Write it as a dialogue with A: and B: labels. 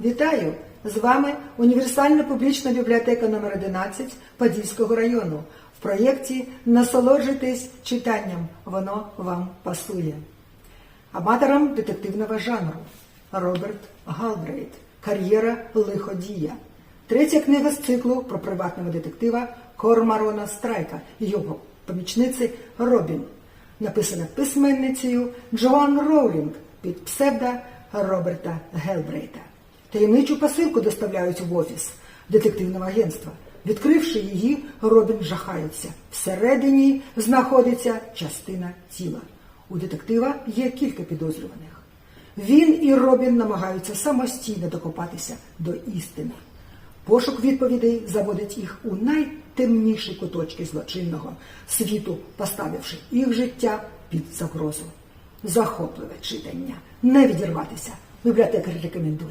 A: Вітаю! З вами універсальна публічна бібліотека номер 11 Подільського району в проєкті Насолоджуйтесь читанням. Воно вам пасує. Аматорам детективного жанру Роберт Галбрейт. Кар'єра лиходія. Третя книга з циклу про приватного детектива Кормарона Страйка і його помічниці Робін. Написана письменницею Джоан Роулінг під псевдо Роберта Гелбрейта. Таємничу посилку доставляють в офіс детективного агентства. Відкривши її, Робін жахається. Всередині знаходиться частина тіла. У детектива є кілька підозрюваних. Він і Робін намагаються самостійно докопатися до істини. Пошук відповідей заводить їх у найтемніші куточки злочинного світу, поставивши їх життя під загрозу. Захопливе читання. Не відірватися. Бібліотекар рекомендує.